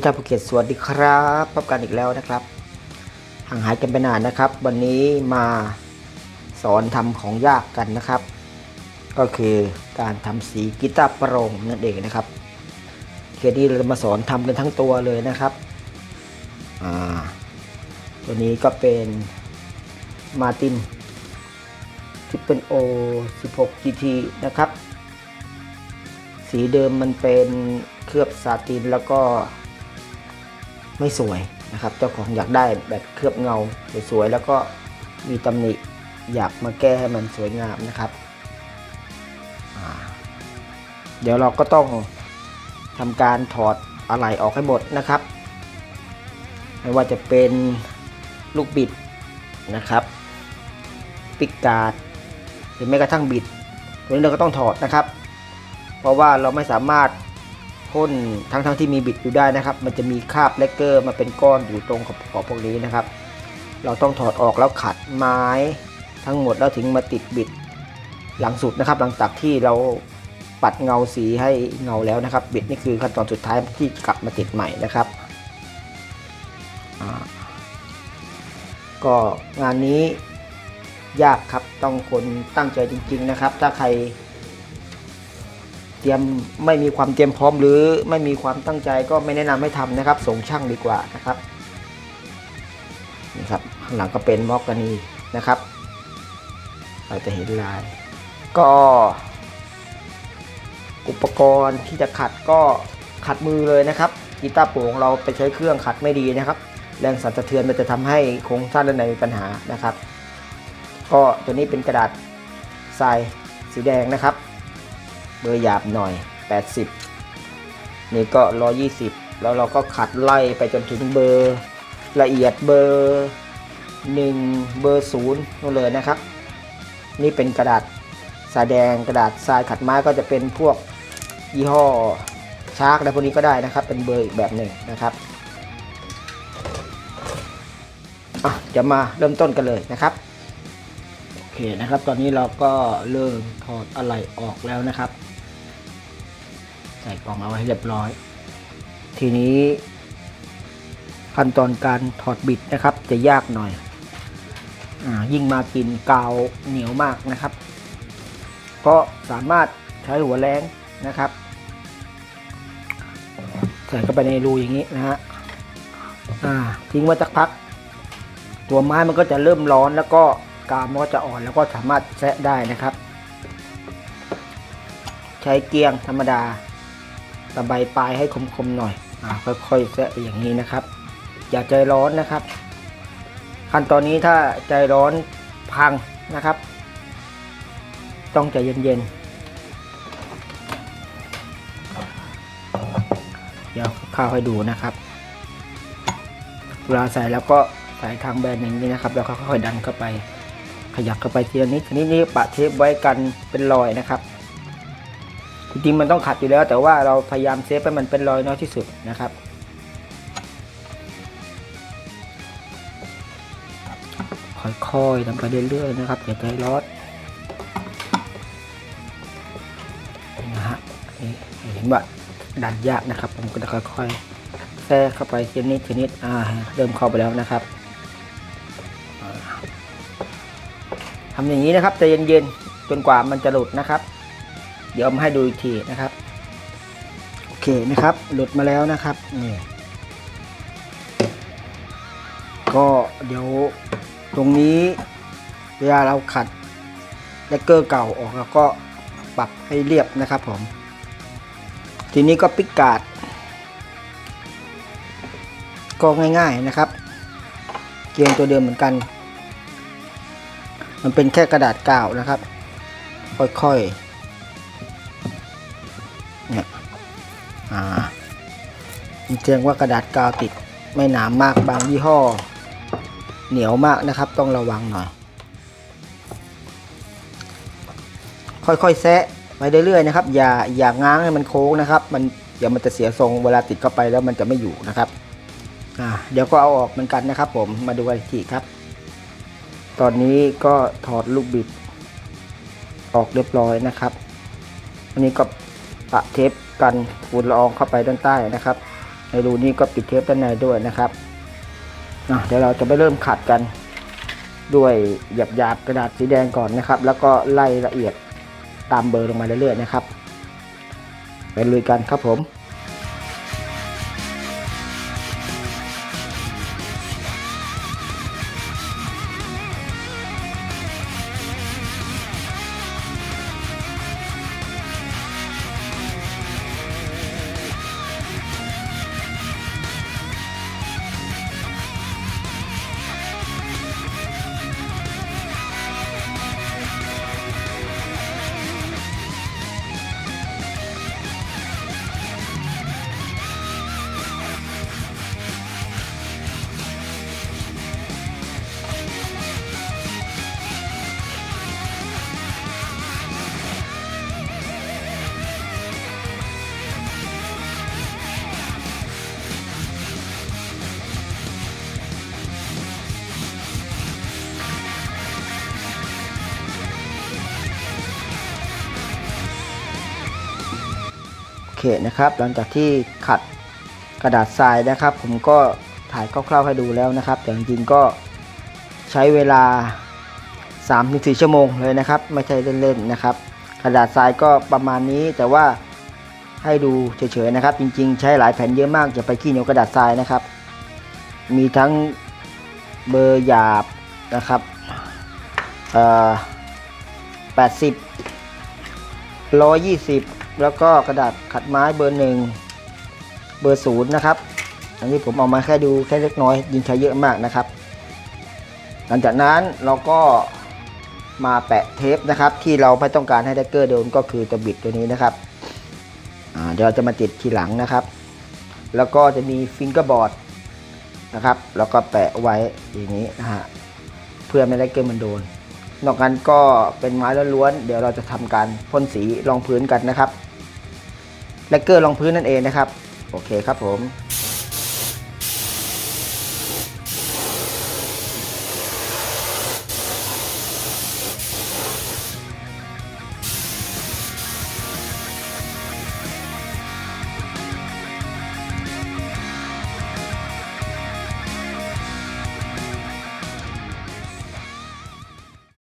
พิธาภูเก็ตสวัสดีครับพบกันอีกแล้วนะครับ ห่างหายกันไปนานนะครับ วันนี้มาสอนทำของยากกันนะครับ ก็คือการทำสีกีตาร์โปร่งนั่นเองนะครับเคดี้เราจะมาสอนทำกันทั้งตัวเลยนะครับตัวนี้ก็เป็นมาตินที่เป็น O 16 GT นะครับ สีเดิมมันเป็นเคลือบซาตินแล้วก็ ไม่สวยนะครับ เจ้าของอยากได้แบบเคลือบเงาสวยๆแล้วก็มีตำหนิอยากมาแก้ให้มันสวยงามนะครับเดี๋ยวเราก็ต้องทำการถอดอะไหล่ออกให้หมดนะครับ ไม่ว่าจะเป็นลูกบิดนะครับปิกการ์ดหรือแม้กระทั่งบิดตัวนี้เราก็ต้องถอดนะครับ เพราะว่าเราไม่สามารถ พ่นทั้งทั้งที่มีบิดอยู่ได้นะครับ มันจะมีคราบเลกเกอร์มาเป็นก้อนอยู่ตรงขอบขอบพวกนี้นะครับ เราต้องถอดออกแล้วขัดไม้ทั้งหมดแล้วถึงมาติดบิดหลังสุดนะครับ หลังจากที่เราปัดเงาสีให้เงาแล้วนะครับ บิดนี่คือขั้นตอนสุดท้ายที่กลับมาติดใหม่นะครับก็งานนี้ยากครับต้องคนตั้งใจจริง ๆ นะครับ ถ้าใคร เตรียมไม่มีความเตรียมพร้อมหรือไม่มีความตั้งใจก็ไม่แนะนำให้ทำนะครับ ส่งช่างดีกว่านะครับนี่ครับข้างหลังก็เป็นมอกกานีนะครับ เราจะเห็นลาย ก็ อุปกรณ์ที่จะขัดก็ขัดมือเลยนะครับกีตาร์โปร่งเราไปใช้เครื่องขัดไม่ดีนะครับ แรงสั่นสะเทือนมันจะทำให้โครงสร้างด้านในมีปัญหานะครับ ก็ตัวนี้เป็นกระดาษทรายสีแดงนะครับ เบอร์หยาบหน่อย 80 นี่ก็ 120 แล้วเราก็ขัดไล่ไปจนถึงเบอร์ละเอียดเบอร์ 1 เบอร์0นู่นเลยนะครับ นี่เป็นกระดาษทรายแดงกระดาษทรายขัดไม้ก็จะเป็นพวกยี่ห้อชาร์กอะไรพวกนี้ก็ได้นะครับ เป็นเบอร์อีกแบบหนึ่งนะครับอะจะมาเริ่มต้นกันเลยนะครับโอเคนะครับ ตอนนี้เราก็เริ่มถอดอะไหล่ออกแล้วนะครับ ใส่กล่องเอาไว้ให้เรียบร้อย ทีนี้ ขั้นตอนการถอดบิดนะครับ จะยากหน่อยอยิ่งมากินกาวเหนียวมากนะครับ ก็สามารถใช้หัวแรงนะครับ ใส่เข้าไปในรูอย่างนี้นะฮะทิ้งไว้สักพัก ตัวไม้มันก็จะเริ่มร้อนแล้วก็กาวมันก็จะอ่อนแล้วก็สามารถแซะได้นะครับ ใช้เกียงธรรมดา ตะไบปลายให้คมๆหน่อยอ่าค่อยๆแซะอย่างนี้นะครับ อย่าใจร้อนนะครับ ขั้นตอนนี้ถ้าใจร้อนพังนะครับ ต้องใจเย็นๆเดี๋ยวข้าวให้ดูนะครับเวลาใส่แล้วก็ใส่ทางแบนอย่างนี้นะครับ แล้วก็ค่อยๆดันเข้าไป ขยับเข้าไปทีละนิดทีนี้นี่ปะเทปไว้กันเป็นรอยนะครับ จริงๆมันต้องขัดอยู่แล้ว แต่ว่าเราพยายามเซฟให้มันเป็นรอยน้อยที่สุดนะครับค่อยๆทำไปเรื่อยๆนะครับอย่าใจร้อนนะฮะนี่เห็นว่าดันยากนะครับ ผมก็จะค่อยๆแทรกเข้าไปทีนิดทีนิดอ่าเริ่มเข้าไปแล้วนะครับทำอย่างนี้นะครับใจเย็นๆจนกว่ามันจะหลุดนะครับ เดี๋ยวมาให้ดูอีกทีนะครับโอเคนะครับ หลุดมาแล้วนะครับนี่ก็เดี๋ยวตรงนี้เวลาเราขัดแลกเกอร์เก่าออกแล้วก็ปรับให้เรียบนะครับผม ทีนี้ก็ปิกการ์ดก็ง่ายๆนะครับ เกียงตัวเดิมเหมือนกัน มันเป็นแค่กระดาษกาวนะครับ ค่อยๆ อ่าแจ้งว่ากระดาษกาวติดไม่หนามากบางยี่ห้อ เหนียวมากนะครับ ต้องระวังหน่อย ค่อยๆแซะไปเรื่อยๆนะครับ อย่าอย่าง้างให้มันโค้งนะครับ มันเดี๋ยวมันจะเสียทรงเวลาติดเข้าไปแล้วมันจะไม่อยู่นะครับอ่าเดี๋ยวก็เอาออกเหมือนกันนะครับ ผมมาดูกันอีกทีครับ ตอนนี้ก็ถอดลูกบิดออกเรียบร้อยนะครับ อันนี้ก็ปะเทป กันฝุ่นละอองเข้าไปด้านใต้นะครับ ในรูนี้ก็ปิดเทปด้านในด้วยนะครับเดี๋ยวเราจะไปเริ่มขัดกัน ด้วยหยาบหยาบกระดาษสีแดงก่อนนะครับ แล้วก็ไล่ละเอียดตามเบอร์ลงมาเรื่อยๆนะครับไปลุยกันครับผม โอเคนะครับ หลังจากที่ขัดกระดาษทรายนะครับ ผมก็ถ่ายคร่าวๆให้ดูแล้วนะครับ แต่จริงๆก็ใช้เวลา 3-4 ชั่วโมงเลยนะครับ ไม่ใช่เล่นๆนะครับ กระดาษทรายก็ประมาณนี้แต่ว่าให้ดูเฉยๆนะครับ จริงๆ ใช้หลายแผ่นเยอะมากจะไปขี้เหนียวกระดาษทรายนะครับ มีทั้งเบอร์หยาบนะครับเอ่อ80 120 แล้วก็กระดาษขัดไม้เบอร์หนึ่งเบอร์ศูนย์นะครับ อันนี้ผมเอามาแค่ดูแค่เล็กน้อยยิงใช้เยอะมากนะครับ หลังจากนั้นเราก็มาแปะเทปนะครับ ที่เราไม่ต้องการให้แดกเกอร์โดนก็คือตัวบิดตัวนี้นะครับเดี๋ยวเราจะมาติดทีหลังนะครับ แล้วก็จะมีฟิงเกอร์บอร์ดนะครับ แล้วก็แปะไว้อย่างนี้นะฮะเพื่อไม่ให้แดกเกอร์มันโดน นอกนั้นก็เป็นไม้ล้วนๆเดี๋ยวเราจะทำการพ่นสีรองพื้นกันนะครับแลกเกอร์รองพื้นนั่นเองนะครับ โอเคครับผม